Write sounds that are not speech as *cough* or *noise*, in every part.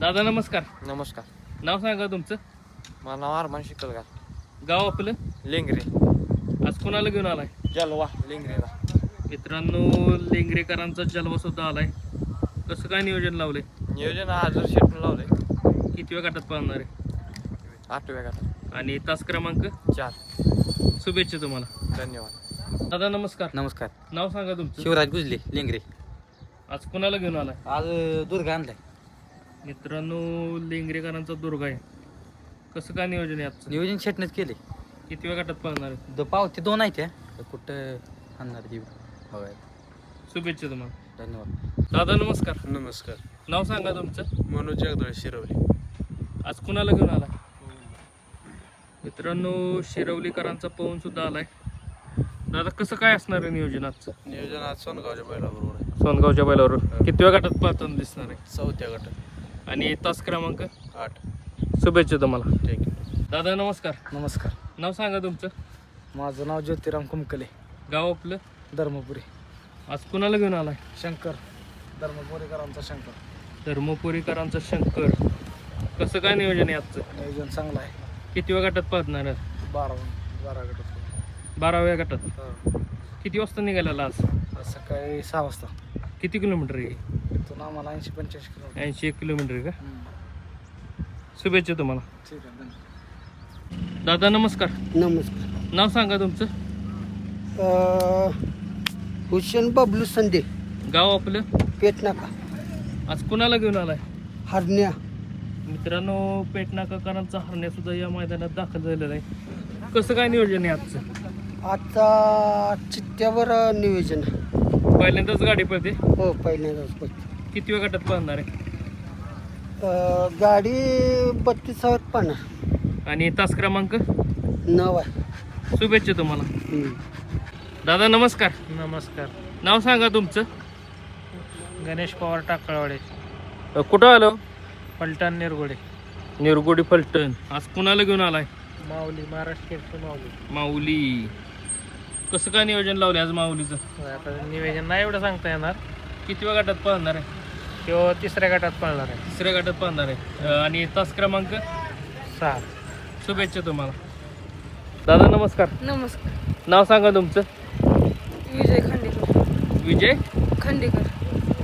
दादा नमस्कार. नमस्कार. नाव सांगा तुमचं. माझं नाव अरमान शिकलगार गाव आपलं? लेंगरे. आज कोणाला घेऊन आलाय? जलवा लेंगरेला. मित्रांनो लेंगरेकरांचा जलवा सुद्धा आलाय. कसं काय नियोजन लावलंय? नियोजन आजर शेटून लावलंय. किती वेळ गटात पाहणार आहे? आठव्या गटात. आणि तास क्रमांक? चार. शुभेच्छा तुम्हाला. धन्यवाद. दादा नमस्कार. नमस्कार. नाव सांगा तुमचं. शिवराज गुजले लेंगरे. आज कोणाला घेऊन आलाय? आज दुर्गा आणलाय. मित्रांनो लेंगरेकरांचा दुर्ग आहे. कसं काय नियोजन आहे आजचं? नियोजन शेटनेच केले किती वेळ गटात पाहणार आहे? द पावते दोन आहेत त्या तर कुठं आणणार जीव हवाय शुभेच्छा तुम्हाला. धन्यवाद. दादा नमस्कार. नमस्कार. नाव सांगा तुमचं. मनोज जगदळ शिरवली. आज कुणाला घेऊन आला? मित्रांनो शिरवलीकरांचा पवन सुद्धा आलाय. दादा कसं काय असणार आहे नियोजन आजचं? नियोजन आज सोनगावच्या बैलाबरोबर आहे. सोनगावच्या बैलावर किती वेळ गटात पाहताना दिसणार आहे? चौथ्या गटात. आणि तास क्रमांक आठ. शुभेच्छा तुम्हाला. ठीक आहे दादा नमस्कार. नमस्कार. नाव सांगा तुमचं. माझं नाव ज्योतिराम कुमकले. गाव आपलं? धर्मपुरी. आज कुणाला घेऊन आलाय? शंकर. धर्मपुरीकरांचा शंकर. धर्मपुरीकरांचा शंकर. कसं काय नियोजन आहे आजचं? नियोजन चांगलं आहे. किती वेळ गटात पाहणार बारा बारा गट बाराव्या गटात. किती वाजता निघालेला आज सकाळी सहा वाजता. किती किलोमीटर आहे? इथून आम्हाला ऐंशी पंच्याऐंशी किलोमीटर. ऐंशी एक किलोमीटर आहे का? शुभेच्छा तुम्हाला. ठीक आहे धन्यवाद. दादा नमस्कार. नमस्कार. नाव सांगा तुमचं. अ, हुसेन बबलू संडे गाव आपलं? पेट नाका आज कुणाला घेऊन आलाय? हरण्या. मित्रांनो पेटनाकाकारांचा हरण्या सुद्धा या मैदानात दाखल झालेला आहे. कसं काय नियोजन आहे आजचं? आता चित्त्यावर नियोजन आहे. पहिल्यांदाच गाडी पळते? हो पहिल्यांदाच पडते किती वेळ गटात पाहणार आहे? अ, गाडी बत्तीसावर पाहणार आणि तास क्रमांक? नऊ आहे. शुभेच्छा तुम्हाला. हम्म. दादा नमस्कार. नमस्कार. नाव सांगा तुमचं. गणेश पवार टाकळवाडे. अ, कुठं आलो? पलटण निरगुडे. निरगुडी फलटण. आज कुणाला घेऊन आलाय? माऊली महाराष्ट्र माऊली. माऊली. कसं काय नियोजन लावले आज माऊलीचं? आता निवेदन नाही एवढं सांगता येणार. किती वेळ गटात पाहणार आहे? किंवा तिसऱ्या गटात पळणार आहे. तिसऱ्या गटात पाहणार आहे. अ, आणि तास क्रमांक? सहा. शुभेच्छा तुम्हाला. दादा नमस्कार. नमस्कार. नाव सांगा तुमचं. विजय खांडेकर. विजय? खांडेकर.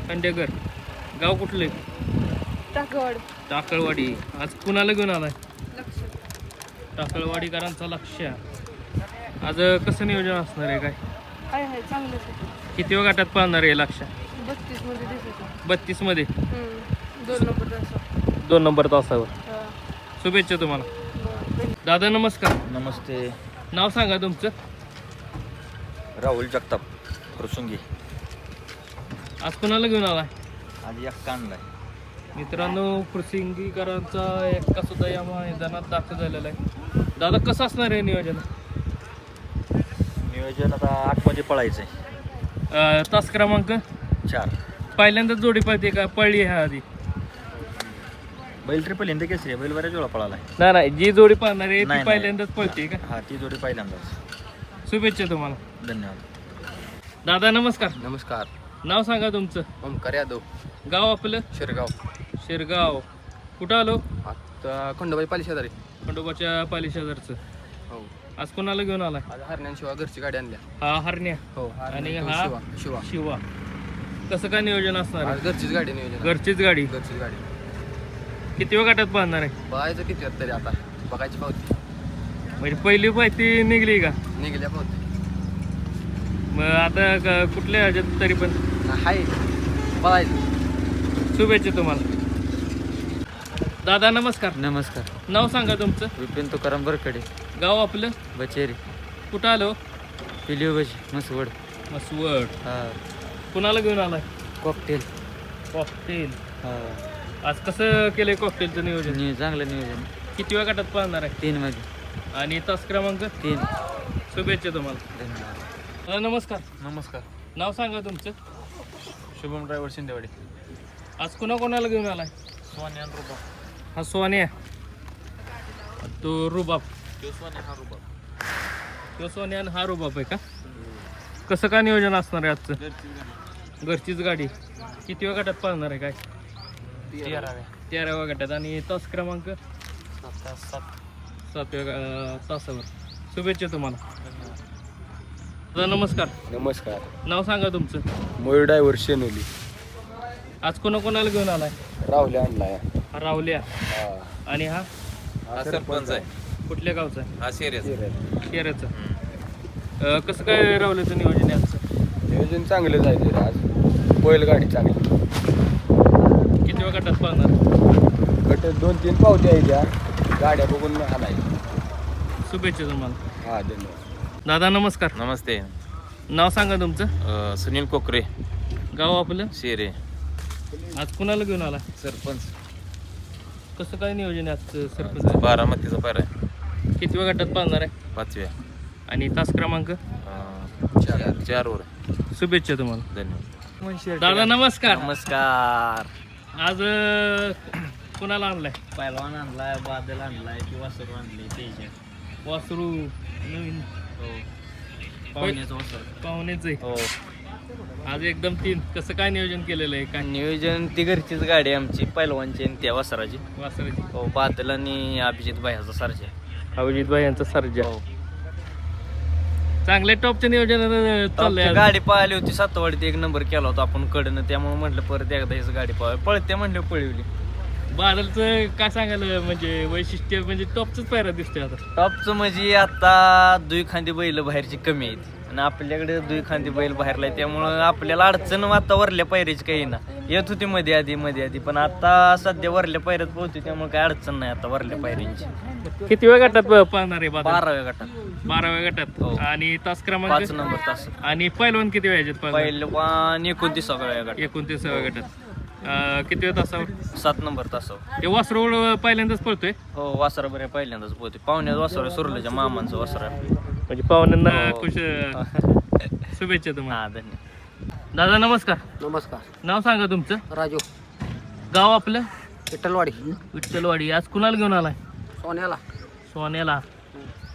खंडेकर. गाव कुठले टाकवाड टाकळवाडी. आज कुणाला घेऊन आलाय? लक्ष. टाकळवाडीकरांचा लक्ष. आज कसं नियोजन असणार आहे काय? आहे आहे आहे. किती वेळ गटात पाहणार आहे लक्ष? बत्तीसमध्ये दिसत बत्तीसमध्ये दोन नंबर असं दोन नंबर तासावर. हा. शुभेच्छा तुम्हाला. दादा नमस्कार. नमस्ते. नाव सांगा तुमचं. राहुल जगताप प्रसंगी. आज कुणाला घेऊन आलाय? आज एक आणलाय मित्रांनो फुरसिंगीकरांचा एक्का सुद्धा या मैदानात दाखल झालेला आहे. दादा कसं असणार आहे नियोजन? नियोजन आता आठमध्ये पळायचं आहे तास क्रमांक? चार. पहिल्यांदाच जोडी पळते का? पळली ह्या आधी. बैल ट्रिपल हिंद केसरी बैल बऱ्याच वेळा पळाला आहे. नाही नाही जी जोडी पाहणार आहे ती नाही, नाही. पहिल्यांदाच पळते का? हा ती जोडी पहिल्यांदाच. शुभेच्छा तुम्हाला. धन्यवाद. दादा नमस्कार. नमस्कार. नाव सांगा तुमचं. ओमकार यादव. गाव आपलं? शिरगाव. शिरगाव. कुठं आलो? आता खंडोबाई पाली शेजारी. खंडोबाच्या पाली शेजारचं. हो. आज कोणाला घेऊन आलाय? आज हरण्यांशिवाय घरची गाडी आणल्या. हा हरण्या. हो आणि हा? शिवा. शिवा. शिवा. कसं काय नियोजन असणार आहे? आज घरचीच गाडी नियोजन आहे. घरचीच गाडी? घरचीच गाडी. किती वेळ गटात बांधणार आहे? बघायचं किती आहेत तरी आता. बघायची पावती. म्हणजे पहिली माहिती निघली का? निघल्या पावती. मग आता क- कुठल्या ह्याच्यात तरी पण? हाय. बघायचं. शुभेच्छा तुम्हाला. दादा नमस्कार. नमस्कार. नाव सांगा तुमचं. विपिन तुकाराम बरकडे गाव आपलं? बचेरी. कुठं आलो? पिलिओ बशी मसवड मसवड हा. कुणाला घेऊन आलाय? कॉकटेल कॉकटेल हा. आज कसं केलंय कॉकटेलचं नियोजन? नि चांगलं नियोजन. किती वेळ गटात पाहणार आहे? तीन मध्ये आणि तास क्रमांक? तीन. शुभेच्छा तुम्हाला. धन्यवाद. नमस्कार. नमस्कार. नाव सांगा तुमचं. शुभम ड्रायव्हर शिंदेवाडी. आज कुणा कोणाला घेऊन आलाय? सोन्यान रुबा हा सोन्या. तो रुबाब. तो सोन्या हा रुबा तो सोन्या आणि हा रुबाब आहे का? कसं काय नियोजन असणार आहे आजचं? घरची घरचीच गाडी. किती वेळ गटात पाहणार आहे काय? तेराव्या. गटात. आणि तास क्रमांक? सात सातव्या तासावर. शुभेच्छा तुम्हाला. दादा नमस्कार. नमस्कार. नाव सांगा तुमचं. मयूर डायव्हर शेनोली. आज कोणाकोणाला घेऊन आलाय? राहुले आणलाय. हा. रावल्या आणि हा? हा सरपंच आहे. कुठल्या गावचा? आहे हा सिरियस केऱ्याचा अं, कसं काय रावल्याचं नियोजन आहे आजचं? नियोजन चांगलं जायचं आज. बैलगाडी चांगली. किती वेळ गटात पाहणार गट दोन तीन पावते आहे त्या. गाड्या बघून आलाय शुभेच्छा तुम्हाला. हा धन्यवाद. दादा नमस्कार. नमस्ते. नाव सांगा तुमचं. अ, सुनील कोकरे. गाव आपलं? शेरे. आज कुणाला घेऊन आला? सरपंच. कसं काय नियोजन आहे आजचं सरपंच? बारामतीचा पार आहे. किती वेळ गटात पाहणार आहे? पाचव्या. आणि तास क्रमांक? अ, चार. वर शुभेच्छा तुम्हाला. धन्यवाद. दादा नमस्कार. नमस्कार. आज अं, कुणाला आणलाय? पैलवान आणलाय बादल आणलाय किंवा सर्व आणले तेज वासरू नवीन. पाहुण्याचं वसर. पाहुणेच आहे हो. आज एकदम तीन. कसं काय नियोजन केलेलं आहे? काय? नियोजन ती घरचीच गाडी आहे आमची पैलवानची आणि त्या वसराची. वासराची. हो बादल आणि अभिजित भाईचा सरचे अभिजित भाई यांचा सर्जा. चांगल्या टॉपच्या नियोजन चाललंय. गाडी पाहिली होती सातवाडीत एक नंबर केला होता आपण कडनं. त्यामुळे म्हटलं परत एकदा हीच गाडी पाहावी पळते म्हणलं पळवली. बादलचं काय सांगायला म्हणजे वैशिष्ट्य म्हणजे टॉपच पायरा दिसतोय आता. टॉपचं म्हणजे आता दुई खांदी बैल बाहेरची कमी आहेत. आणि आपल्याकडे दुई खांदी बैल बाहेरला आहे त्यामुळं आपल्याला अडचण आता वरल्या पायरीची काही ना. येत होती मध्ये आधी मध्ये आधी पण आता सध्या वरल्या पायऱ्यात पोहोचते त्यामुळे काही अडचण नाही आता वरल्या पायरींची किती वेळ गटात प- पाहणार आहे बादल? बाराव्या गटात. बाराव्या गटात. हो. आणि तास पाच क्रमांक नंबर तास. आणि पहिलवान किती वेळाचे पहिलवान एकोणतीसाव्या गटात. एकोणतीसाव्या गटात. अं, किती वेळ तासावर? सात नंबर तासावर. ते वासरोड पहिल्यांदाच पळतोय? हो वासरा बरे पहिल्यांदाच पोहते पाहुण्यात वासरा सुरल्याच्या मामांचं वासरा. म्हणजे पाहुण्यांना हो. खुश *laughs* शुभेच्छा तुम्हाला. हा धन्यवाद. दादा नमस्कार. नमस्कार. नाव सांगा तुमचं? राजू. गाव आपलं? विठ्ठलवाडी. विठ्ठलवाडी. आज कुणाला घेऊन आलाय? सोन्याला. सोन्याला.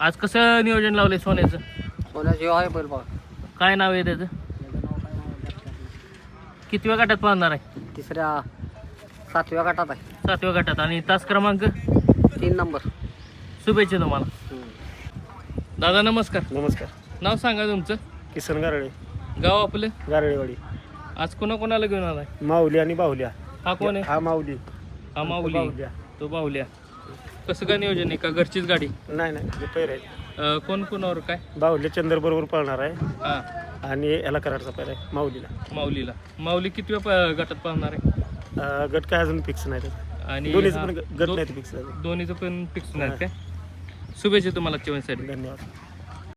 आज कसं नियोजन लावलंय सोन्याचं? सोन्याची आहे बैल बघा. काय नाव आहे त्याचं? किती वेळ गटात पाहणार आहे? तिसऱ्या सातव्या गटात आहे. सातव्या गटात. आणि तास क्रमांक? तीन नंबर. शुभेच्छा तुम्हाला. दादा नमस्कार. नमस्कार. नाव सांगा तुमचं. किसन गारळे गाव आपलं? गारळेवाडी. आज कोणा कोणाला घेऊन आलाय? माऊली आणि बाहुल्या. हा कोण आहे? हा माऊली. हा माऊली. बाहुल्या. तो बाहुल्या. कसं काय नियोजन आहे? का घरचीच गाडी? नाही नाही हे पैर आहे अं, कोण कोणावर काय? बाहुल्या चंद्र बरोबर पळणार आहे. हा. आणि याला कराडचा पैर आहे माऊलीला. माऊलीला. माऊली किती वेळ गटात पाहणार आहे? अं, गट काय अजून फिक्स नाही त्याचा. आणि दोन्हीचं हा- पण ग- गट दो- नाही फिक्स दोन्हीचं पण फिक्स नाही काय? शुभेच्छा तुम्हाला जेवणसाठी धन्यवाद.